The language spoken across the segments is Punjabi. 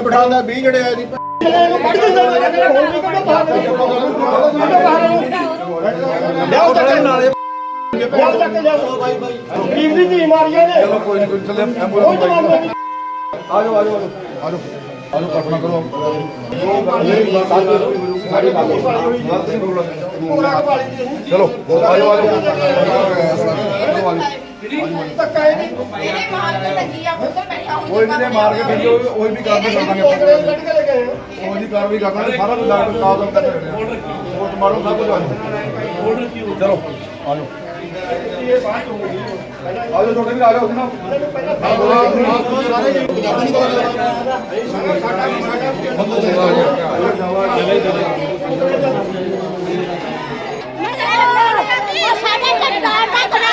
ਬਿਠਾਉਂਦਾ 20 ਜਿਹੜੇ ਆ ਜੀ ਇਹਨੂੰ ਕੱਢ ਦਿੰਦਾ ਹੋਰ ਵੀ ਕੱਢੋ ਬਾਹਰ ਕੱਢੋ ਬਾਹਰ ਇਹਨੂੰ। ਲਿਆਓ ਚੱਕ ਕੇ ਨਾਲੇ। ਲਿਆਓ ਚੱਕ ਕੇ ਲਿਆਓ। ਬਾਈ ਬਾਈ ਗਰੀਬ ਦੀ ਧੀ ਮਾਰੀਆਂ ਨੇ ਚਲੋ ਕੋਈ ਨਹੀਂ। ਚੱਲੇ ਐਂਬੂਲੈਂਸ ਆ ਜਾਓ ਆ ਜਾਓ। ਆ ਜਾਓ। ਕਲਪਨਾ ਕਰੋ। ਚਲੋ ਧੱਕਾ ਇਹ ਨਹੀਂ। ਇਹਨੇ ਮਾਰ ਕੇ ਲੱਗੀ ਆ ਉੱਧਰ ਬੈਠਾ ਹੋਈ ਕੋਈ ਵੀ ਨੇ ਮਾਰ ਕੇ ਭੇਜੋ ਉਹ ਵੀ ਕਾਰਵਾਈ ਕਰ ਦਾਂਗੇ ਅੰਗਰੇਜ਼ ਕੱਢ ਕੇ ਲੈ ਗਏ ਉਹ ਜੀ ਕਾਰਵਾਈ ਕਰ ਦਾਂਗੇ ਸਾਰਾ ਡਾਕਟਰ ਕਾਬਲ ਕਰ ਰਹੇ ਉਹ ਮਾਰੋ ਸਭ ਕੁਝ ਆ। ਜਾਓ ਚਲੋ ਆ ਜਾਓ। ਆ ਜਾਓ ਛੋਟੇ ਵੀ ਆ ਜਾਓ ਨਾ। ਸਾਡੇ ਸਰਦਾਰ ਦਾ ਖੜਾ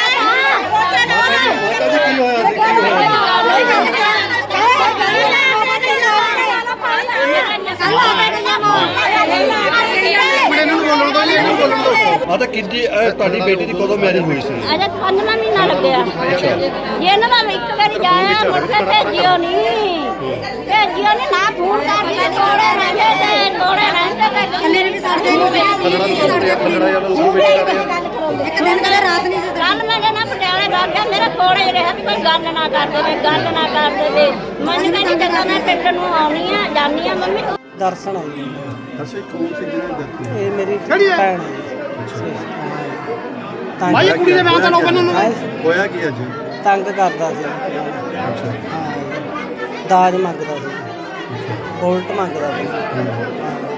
ਮਾਤਾ ਜੀ ਕੀ ਹੋਇਆ ਸੀ ਕੀ ਇਹਨਾਂ ਨੂੰ ਬੋਲਣ ਦੋ ਜੀ ਇਹਨਾਂ ਨੂੰ ਬੋਲਣ ਦੋ ਆ ਤਾਂ ਕਿੰਨੀ ਇਹ ਤੁਹਾਡੀ ਬੇਟੀ ਦੀ ਕਦੋਂ ਮੈਰਿਜ ਹੋਈ ਸੀ? ਅਜੇ ਪੰਜਵਾਂ ਮਹੀਨਾ ਲੱਗਿਆ। ਜੇ ਇਹਨਾਂ ਦਾ ਇੱਕ ਵਾਰੀ ਜਾਇਆ ਮੁੜ ਕੇ ਭੇਜਿਓ ਨਹੀਂ ਭੇਜਿਓ ਨਹੀਂ ਨਾ ਫੋਨ ਕਰਕੇ ਤੋੜੇ ਰਹਿੰਦੇ ਤੇ ਤੋੜੇ ਰਹਿੰਦੇ ਤੇ ਮੇਰੇ ਵੀ ਸਾਡੇ ਨੂੰ ਰਿਹਾ ਇੱਕ ਦਿਨ ਕਦੇ ਰਾਤ ਨਹੀਂ ਸੀ ਕੱਲ ਮੈਂ ਨਾ ਪਟਿਆਲੇ ਗਾ ਗਿਆ ਮੇਰਾ ਕੋਲੇ ਰਿਹਾ ਵੀ ਕੋਈ ਗੱਲ ਨਾ ਕਰ ਦੇਵੇ ਗੱਲ ਨਾ ਕਰ ਦੇਵੇ। ਮਨ ਕਹਿੰਦੀ ਜਦੋਂ ਮੈਂ ਪਿੰਡ ਨੂੰ ਆਉਣੀ ਆ ਜਾਨੀ ਆ ਮੰਮੀ। ਦਰਸ਼ਨ ਆਈ। ਅੱਛਾ ਕੌਣ ਸੀ ਹੋਈ? ਇਹ ਮੇਰੀ ਭੈਣ ਹੈ। ਭਾਈ ਕੁੜੀ ਦੇ ਵਿਆਹ ਤਾਂ ਲੋਕਾਂ ਨੂੰ ਹੋਇਆ ਕੀ ਅੱਜ? ਤੰਗ ਕਰਦਾ ਸੀ। ਅੱਛਾ। ਹਾਂ। ਦਾਜ ਮੰਗਦਾ ਸੀ। ਉਲਟ ਮੰਗਦਾ ਸੀ।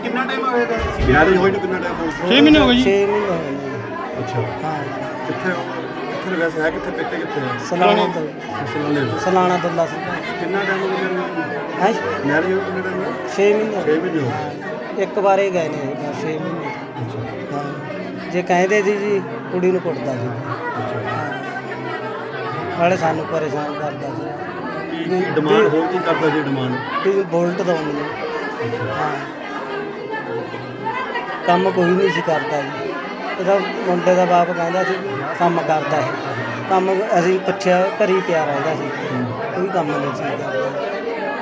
ਕਿੰਨਾ ਟਾਈਮ ਹੋਇਆ ਮੈਰਿਜ ਹੋਈ ਨੂੰ ਕਿੰਨਾ ਟਾਈਮ ਹੋ 6 ਮਹੀਨੇ ਹੋ ਗਏ 6 ਮਹੀਨੇ ਹੋਏ ਨੇ ਜੀ। ਅੱਛਾ। ਹਾਂ। ਕਿੱਥੇ ਹੋ? ਕਿੱਥੇ ਵੈਸੇ ਹੈ? ਕਿੱਥੇ ਪੇਕੇ ਕਿੱਥੇ ਹੈ? ਸਲਾਣਾ ਸਲਾਲੇ ਸਲਾਣਾ ਦੁੱਲਾ। ਸਿੰਘ ਕਿੰਨਾ ਟਾਈਮ ਹੋ ਗਿਆ? ਮੈਰਿਜ ਹੈ? ਮੈਰਿਜ ਹੋਈ ਕਿੰਨਾ ਟਾਈਮ ਹੋਇਆ 6 ਮਹੀਨੇ। 6 ਮਹੀਨੇ ਹੋ ਗਏ। ਹਾਂ। ਇੱਕ ਵਾਰੇ ਗਏ ਨੇ 6 ਮਹੀਨੇ। ਅੱਛਾ। ਹਾਂ। ਜੇ ਕਹਿੰਦੇ ਸੀ ਜੀ ਕੁੜੀ ਨੂੰ ਕੁੱਟਦਾ ਸੀ। ਨਾਲੇ ਸਾਨੂੰ ਪਰੇਸ਼ਾਨ ਕਰਦਾ ਸੀ। ਕੀ ਡਿਮਾਂਡ ਹੋਰ ਕੀ ਕਰਦਾ ਸੀ ਡਿਮਾਂਡ? ਵੀ ਬੋਲਟ ਦੋ ਮੈਨੂੰ ਹਾਂ। ਕੰਮ ਕੋਈ ਨਹੀਂ ਸੀ ਕਰਦਾ ਜੀ। ਇਹਦਾ ਮੁੰਡੇ ਦਾ ਬਾਪ ਕਹਿੰਦਾ ਸੀ ਕੰਮ ਕਰਦਾ ਹੈ ਕੰਮ ਅਸੀਂ ਪੁੱਛਿਆ ਘਰੀ ਪਿਆ ਰਹਿੰਦਾ ਸੀ। ਕੋਈ ਕੰਮ ਨਹੀਂ ਸੀ ਕਰਦਾ।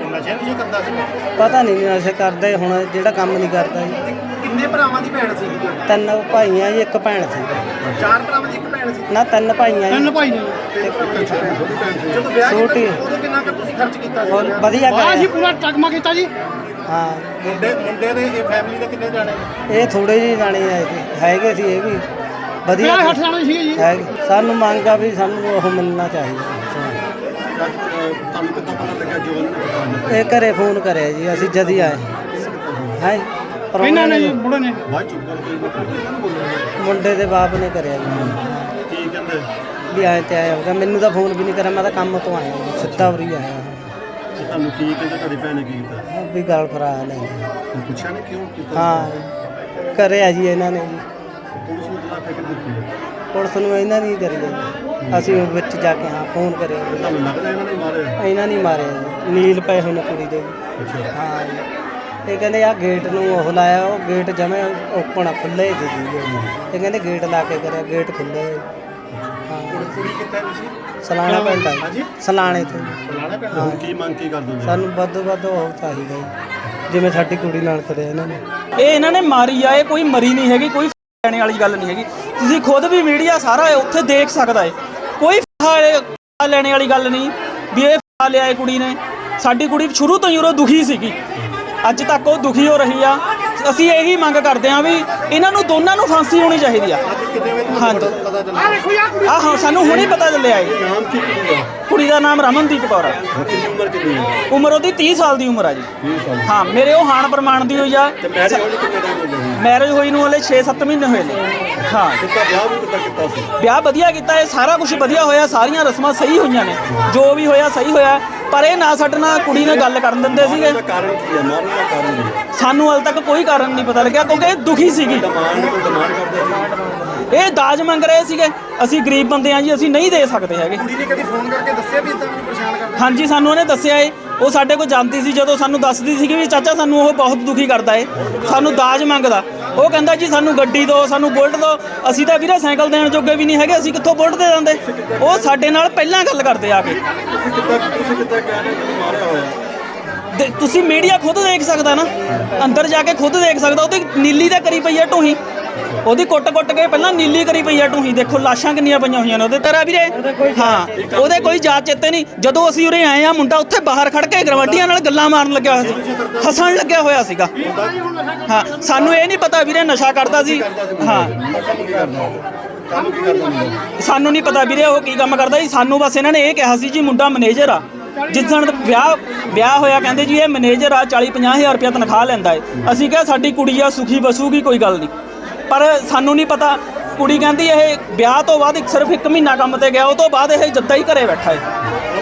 ਨਸ਼ਾ ਨਹੀਂ ਕਰਦਾ ਸੀ? ਪਤਾ ਨਹੀਂ ਨਸ਼ੇ ਕਰਦਾ ਹੁਣ ਜਿਹੜਾ ਕੰਮ ਨਹੀਂ ਕਰਦਾ ਜੀ। ਕਿੰਨੇ ਭਰਾਵਾਂ ਦੀ ਭੈਣ ਸੀ? ਤਿੰਨ ਭਾਈਆਂ ਜੀ ਇੱਕ ਭੈਣ ਸੀ। ਚਾਰ ਭਰਾਵਾਂ ਦੀ ਇੱਕ ਭੈਣ ਸੀ? ਨਾ ਤਿੰਨ ਭਾਈਆਂ ਜੀ। ਭਾਈ ਨੇ ਜਦੋਂ ਵਿਆਹ ਛੋਟੀ। ਕੀਤਾ ਉਦੋਂ ਕਿੰਨਾ ਕੁ ਤੁਸੀਂ ਖਰਚ ਕੀਤਾ ਸੀ? ਵਧੀਆ ਵਾਹ ਕਰਿਆ। ਪੂਰਾ ਟਕਮਾ ਕੀਤਾ ਜੀ। ਹਾਂ। ਮੁੰਡੇ ਮੁੰਡੇ ਦੇ ਇਹ ਫੈਮਿਲੀ ਦੇ ਕਿੰਨੇ ਜਾਣੇ? ਇਹ ਥੋੜੇ ਜਿਹੇ ਜਾਣੇ ਆਏ ਸੀ ਹੈਗੇ ਸੀ ਇਹ ਵੀ। ਵਧੀਆ ਸੀ। ਜਾਣੇ ਸੀਗੇ ਜੀ। ਹੈਗੇ। ਸਾਨੂੰ ਮੰਗ ਆ ਵੀ ਸਾਨੂੰ ਉਹ ਮਿਲਣਾ ਚਾਹੀਦਾ। ਤੁਹਾਨੂੰ ਕਿੱਦਾਂ ਪਤਾ ਲੱਗਾ ਜੋ ਉਹਨਾਂ ਨੇ ਪਤਾ ਇਹ ਘਰੇ ਫੋਨ ਕਰਿਆ ਜੀ ਅਸੀਂ ਜਦ ਹੀ ਆਏ। ਹੈ? ਇਹਨਾਂ ਨੇ ਜੀ ਬੁੜੇ ਨੇ। ਬਾਅਦ ਚੁੱਪ ਕਰਕੇ ਇਹਨਾਂ ਨੂੰ ਬੋਲਣਾ ਮੁੰਡੇ ਦੇ ਬਾਪ ਨੇ ਕਰਿਆ ਜੀ। ਕੀ ਕਹਿੰਦੇ? ਵੀ ਆਏ ਤੇ ਆਇਆ ਹੋਗਾ ਮੈਨੂੰ ਤਾਂ ਫੋਨ ਵੀ ਨਹੀਂ ਕਰਿਆ ਮੈਂ ਤਾਂ ਕੰਮ ਤੋਂ ਆਇਆ ਜੀ, ਸਿੱਧਾ ਉਰੀ ਆਇਆ। ਤੇ ਤੁਹਾਨੂੰ ਕੀ ਕਹਿੰਦੇ ਤੁਹਾਡੀ ਭੈਣ ਨੇ ਕੀ ਕੀਤਾ? ਵੀ ਗੱਲ ਫਰਾ ਲੈ ਤੁਸੀਂ ਪੁੱਛਿਆ ਨਹੀਂ ਕਿਉਂ ਕੀਤਾ? ਹਾਂ ਕਰਿਆ ਜੀ ਇਹਨਾਂ ਨੇ ਜੀ। ਪੁਲਿਸ ਨੂੰ ਤਲਾ ਫਿਕਰ ਦਿੱਤੀ ਹੈ। ਪੁਲਿਸ ਨੂੰ ਇਹਨਾਂ ਨੇ ਹੀ ਕਰੀ ਜੀ। ਅਸੀਂ ਉਹ ਵਿੱਚ ਜਾ ਕੇ ਹਾਂ ਫੋਨ ਕਰਿਆ ਜੀ। ਤੁਹਾਨੂੰ ਲੱਗਦਾ ਇਹਨਾਂ ਨੇ ਮਾਰਿਆ? ਇਹਨਾਂ ਨੇ ਹੀ ਮਾਰਿਆ ਜੀ। ਨੀਲ ਪਏ ਹੋਏ ਨੇ ਕੁੜੀ ਦੇ। ਜੀ। ਅੱਛਾ। ਹਾਂ ਜੀ। ਇਹ ਕਹਿੰਦੇ ਆ ਗੇਟ ਨੂੰ ਉਹ ਲਾਇਆ ਉਹ ਗੇਟ ਜਮੇ ਓਪਨ ਖੁੱਲੇ ਸੀ ਜੀ ਇਹ ਕਹਿੰਦੇ ਗੇਟ ਲਾ ਕੇ ਕਰਿਆ ਗੇਟ ਖੁੱਲੇ ਹਾਂ। ਕੁੜੀ ਕਿੱਥੇ ਸਲਾਣਾ ਪਿੰਡ ਆ ਜੀ। ਸਲਾਣੇ ਤੋਂ। ਲਾਣਾ ਪਿੰਡ ਹੁਣ ਕੀ ਮੰਗ ਕੀ ਕਰਦੇ ਹੋ ਸਾਨੂੰ ਵੱਧ ਤੋਂ ਵੱਧ ਉਹ ਚਾਹੀਦਾ ਜੀ। ਜਿਵੇਂ ਸਾਡੀ ਕੁੜੀ ਨਾਲ ਕਰਿਆ ਇਹਨਾਂ ਨੇ। ਇਹ ਇਹਨਾਂ ਨੇ ਮਾਰੀ ਆ ਇਹ ਕੋਈ ਮਰੀ ਨਹੀਂ ਹੈਗੀ ਕੋਈ ਲੈਣੇ ਵਾਲੀ ਗੱਲ ਨਹੀਂ ਹੈਗੀ। ਤੁਸੀਂ ਖੁਦ ਵੀ ਮੀਡੀਆ ਸਾਰਾ ਉੱਥੇ ਦੇਖ ਸਕਦਾ ਹੈ ਕੋਈ ਫਾਹਾ ਲੈਣੇ ਵਾਲੀ ਗੱਲ ਨਹੀਂ ਵੀ ਇਹ ਫਾਹਾ ਲਿਆ ਇਹ ਕੁੜੀ ਨੇ। ਸਾਡੀ ਕੁੜੀ ਸ਼ੁਰੂ ਤੋਂ ਹੀ ਉਰੋਂ ਦੁਖੀ ਸੀਗੀ। ਅੱਜ ਤੱਕ ਉਹ ਦੁਖੀ ਹੋ ਰਹੀ ਆ। ਅਸੀਂ ਇਹੀ ਮੰਗ ਕਰਦੇ ਆ ਵੀ ਇਹਨਾਂ ਨੂੰ ਦੋਨਾਂ ਨੂੰ ਫਾਂਸੀ ਹੋਣੀ ਚਾਹੀਦੀ ਆ। ਹਾਂਜੀ। ਆ ਹਾਂ ਸਾਨੂੰ ਹੁਣੇ ਪਤਾ ਚੱਲਿਆ ਏ ਕੁੜੀ ਦਾ? ਨਾਮ ਰਮਨਦੀਪ ਕੌਰ ਆ। ਉਮਰ ਕਿੰਨੀ ਹੈ ਉਮਰ ਉਹਦੀ 30 ਸਾਲ ਦੀ ਉਮਰ ਆ ਜੀ। 20 ਸਾਲ ਹਾਂ ਮੇਰੇ ਉਹ ਹਾਣ ਪ੍ਰਮਾਣ ਦੀ ਹੋਈ ਆ। ਮੈਰਿਜ ਹੋਈ ਨੂੰ ਹਲੇ 6-7 ਮਹੀਨੇ ਹੋਏ ਨੇ। ਹਾਂ। ਵਿਆਹ ਵਧੀਆ ਕੀਤਾ ਇਹ ਸਾਰਾ ਕੁਝ ਵਧੀਆ ਹੋਇਆ ਸਾਰੀਆਂ ਰਸਮਾਂ ਸਹੀ ਹੋਈਆਂ ਨੇ। ਜੋ ਵੀ ਹੋਇਆ ਸਹੀ ਹੋਇਆ। ਪਰ ਇਹ ਨਾ ਸਾਡੇ ਨਾਲ ਕੁੜੀ ਨਾਲ ਗੱਲ ਕਰਨ ਦਿੰਦੇ ਸੀਗੇ। ਇਹਦਾ ਕਾਰਨ ਕੀ ਹੈ? ਮਾਰਨ ਦਾ ਕਾਰਨ ਕੀ ਹੈ? ਸਾਨੂੰ ਹਾਲ ਤੱਕ ਕੋਈ ਕਾਰਨ ਨਹੀਂ ਪਤਾ ਲੱਗਿਆ ਕਿਉਂਕਿ ਇਹ ਦੁਖੀ ਸੀਗੀ। ਡਿਮਾਂਡ ਨੂੰ ਕੋਈ ਡਿਮਾਂਡ ਕਰਦੇ ਸੀ। ਇਹ ਦਾਜ ਮੰਗ ਰਹੇ ਸੀਗੇ। ਅਸੀਂ ਗਰੀਬ ਬੰਦੇ ਆ ਜੀ ਅਸੀਂ ਨਹੀਂ ਦੇ ਸਕਦੇ ਹੈਗੇ। ਕੁੜੀ ਨੇ ਕਦੀ ਫੋਨ ਕਰਕੇ ਦੱਸਿਆ ਵੀ ਇਦਾਂ ਮੈਨੂੰ ਪਰੇਸ਼ਾਨ ਕਰਦਾ? ਹਾਂਜੀ ਸਾਨੂੰ ਉਹਨੇ ਦੱਸਿਆ ਏ। ਉਹ ਸਾਡੇ ਕੋਲ ਜਾਂਦੀ ਸੀ ਜਦੋਂ ਸਾਨੂੰ ਦੱਸਦੀ ਸੀ ਕਿ ਵੀ ਚਾਚਾ ਸਾਨੂੰ ਉਹ ਬਹੁਤ ਦੁਖੀ ਕਰਦਾ ਏ। ਸਾਨੂੰ ਦਾਜ ਮੰਗਦਾ। ਉਹ ਕਹਿੰਦਾ ਜੀ, ਸਾਨੂੰ ਗੱਡੀ ਦਿਓ, ਸਾਨੂੰ ਬੁਲਟ ਦਿਓ। ਅਸੀਂ ਤਾਂ ਵੀਰੇ ਸਾਈਕਲ ਦੇਣ ਜੋਗੇ ਵੀ ਨਹੀਂ ਹੈਗੇ, ਅਸੀਂ ਕਿੱਥੋਂ ਬੁਲਟ ਦੇ ਦਿੰਦੇ? ਉਹ ਸਾਡੇ ਨਾਲ ਪਹਿਲਾਂ ਗੱਲ ਕਰਦੇ ਆ ਕੇ। ਤੁਸੀਂ ਕਿੱਦਾਂ ਤੁਸੀਂ ਕਿੱਦਾਂ ਕਹਿ ਰਹੇ ਹੋ ਮਾਰਿਆ ਹੋਇਆ ਤੁਸੀਂ ਮੀਡੀਆ ਖੁਦ ਦੇਖ ਸਕਦਾ ਨਾ? ਅੰਦਰ ਜਾ ਕੇ ਖੁਦ ਦੇਖ ਸਕਦਾ, ਉਹਦੀ ਨੀਲੀ ਦਾ ਕਰੀ ਪਈ ਆ ਢੂਹੀ। ਉਹਦੀ ਕੁੱਟ-ਕੁੱਟ ਕੇ ਪਹਿਲਾਂ ਨੀਲੀ ਕਰੀ ਪਈ ਆ ਢੂਹੀ, ਦੇਖੋ ਲਾਸ਼ਾਂ ਕਿੰਨੀਆਂ ਪਈਆਂ ਹੋਈਆਂ ਨੇ ਉਹਦੇ। ਤੇਰਾ ਵੀਰੇ, ਹਾਂ, ਉਹਦੇ ਕੋਈ ਜਾਤ ਚੇਤੇ ਨਹੀਂ। ਜਦੋਂ ਅਸੀਂ ਉਰੇ ਆਏ ਆ, ਮੁੰਡਾ ਉੱਥੇ ਬਾਹਰ ਖੜ ਕੇ ਗਰਵੱਡੀਆਂ ਨਾਲ ਗੱਲਾਂ ਮਾਰਨ ਲੱਗਿਆ ਹੋਇਆ ਸੀ। ਹੱਸਣ ਲੱਗਿਆ ਹੋਇਆ ਸੀਗਾ। ਹਾਂ, ਸਾਨੂੰ ਇਹ ਨਹੀਂ ਪਤਾ ਵੀਰੇ, ਨਸ਼ਾ ਕਰਦਾ ਸੀ। ਹਾਂ। ਸਾਨੂੰ ਨਹੀਂ ਪਤਾ ਵੀਰੇ, ਉਹ ਕੀ ਕੰਮ ਕਰਦਾ ਸੀ। ਸਾਨੂੰ ਬਸ ਇਹਨਾਂ ਨੇ ਇਹ ਕਿਹਾ ਸੀ ਜੀ, ਮੁੰਡਾ ਮੈਨੇਜਰ ਆ। ਜਿਸ ਵਿਆਹ ਵਿਆਹ ਹੋਇਆ, ਕਹਿੰਦੇ ਜੀ, ਇਹ ਮੈਨੇਜਰ ਆ 40 50 ਹਜ਼ਾਰ ਰੁਪਇਆ ਤਨਖਾਹ ਲੈਂਦਾ ਏ। ਅਸੀਂ ਕਿਹਾ, ਸਾਡੀ ਕੁੜੀ ਆ, ਸੁਖੀ ਵਸੂਗੀ, ਕੋਈ ਗੱਲ ਨਹੀਂ। ਪਰ ਸਾਨੂੰ ਨਹੀਂ ਪਤਾ। ਕੁੜੀ ਕਹਿੰਦੀ ਇਹ ਵਿਆਹ ਤੋਂ ਬਾਅਦ ਇੱਕ ਸਿਰਫ ਇੱਕ ਮਹੀਨਾ ਕੰਮ ਤੇ ਗਿਆ ਉਹ ਤੋਂ ਬਾਅਦ ਇਹ ਜੱਦਾ ਹੀ ਘਰੇ ਬੈਠਾ ਏ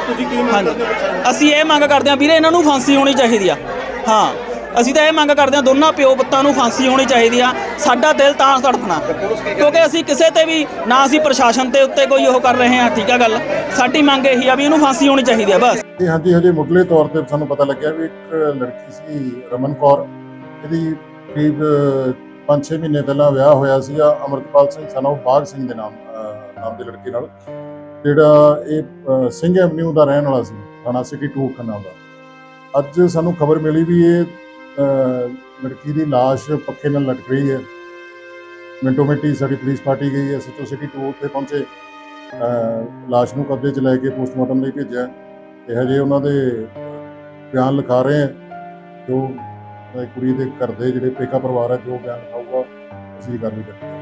ਤੁਸੀਂ ਕੀ ਹਾਂਜੀ। ਅਸੀਂ ਇਹ ਮੰਗ ਕਰਦੇ ਹਾਂ ਵੀਰੇ ਇਹਨਾਂ ਨੂੰ ਫਾਂਸੀ ਹੋਣੀ ਚਾਹੀਦੀ ਆ। ਹਾਂ ਅਸੀਂ ਤਾਂ ਇਹ ਮੰਗ ਕਰਦੇ ਹਾਂ ਦੋਨਾਂ ਪਿਓ ਪੁੱਤਾਂ ਨੂੰ ਫਾਂਸੀ ਹੋਣੀ ਚਾਹੀਦੀ ਆ। ਸਾਡਾ ਦਿਲ ਤਾਂ ਤੜਫਣਾ। ਕਿਉਂਕਿ ਅਸੀਂ ਕਿਸੇ ਤੇ ਵੀ ਨਾ ਅਸੀਂ ਪ੍ਰਸ਼ਾਸਨ ਤੇ ਉੱਤੇ ਕੋਈ ਉਹ ਕਰ ਰਹੇ ਹਾਂ ਠੀਕ ਆ ਗੱਲ। ਸਾਡੀ ਮੰਗ ਇਹੀ ਆ ਵੀ ਇਹਨੂੰ ਫਾਂਸੀ ਹੋਣੀ ਚਾਹੀਦੀ ਆ ਬਸ। ਜੀ ਹਾਂਜੀ ਹਜੇ ਮੁੱਢਲੇ ਤੌਰ ਤੇ ਸਾਨੂੰ ਪਤਾ ਲੱਗਿਆ ਵੀ ਇੱਕ ਲੜਕੀ ਸੀ ਰਮਨ ਕੌਰ। ਇਹਦੀ ਕਰੀਬ 5-6 ਮਹੀਨੇ ਪਹਿਲਾਂ ਵਿਆਹ ਹੋਇਆ ਸੀਗਾ ਅਮਰਤਪਾਲ ਸਿੰਘ ਸਨੋ ਬਾਗ ਸਿੰਘ ਦੇ ਨਾਮ ਨਾਮ ਦੇ ਲੜਕੇ ਨਾਲ। ਜਿਹੜਾ ਇਹ ਸਿੰਘ ਐਵਨਿਊ ਦਾ ਰਹਿਣ ਵਾਲਾ ਸੀ ਥਾਣਾ ਸਿਟੀ 2 ਖੰਨਾ ਦਾ। ਅੱਜ ਸਾਨੂੰ ਖਬਰ ਮਿਲੀ ਵੀ ਇਹ ਲੜਕੀ ਦੀ ਲਾਸ਼ ਪੱਖੇ ਨਾਲ ਲਟਕ ਰਹੀ ਹੈ। ਮਿੰਟੋ ਮਿੰਟੀ ਸਾਡੀ ਪੁਲਿਸ ਪਾਰਟੀ ਗਈ ਹੈ ਸਿਟੀ ਸਿਟੀ 2 ਉੱਤੇ ਪਹੁੰਚੇ। ਅਹ, ਲਾਸ਼ ਨੂੰ ਕਬਜ਼ੇ 'ਚ ਲੈ ਕੇ ਪੋਸਟਮਾਰਟਮ ਲਈ ਭੇਜਿਆ। ਤੇ ਹਜੇ ਉਹਨਾਂ ਦੇ ਬਿਆਨ ਲਿਖਾ ਰਹੇ ਆ ਜੋ ਕੁੜੀ ਦੇ ਘਰ ਦੇ ਜਿਹੜੇ ਪੇਕਾ ਪਰਿਵਾਰ ਹੈ ਜੋ ਬਿਆਨ ਖਾਊਗਾ ਅਸੀਂ ਗੱਲ ਕਰਾਂਗੇ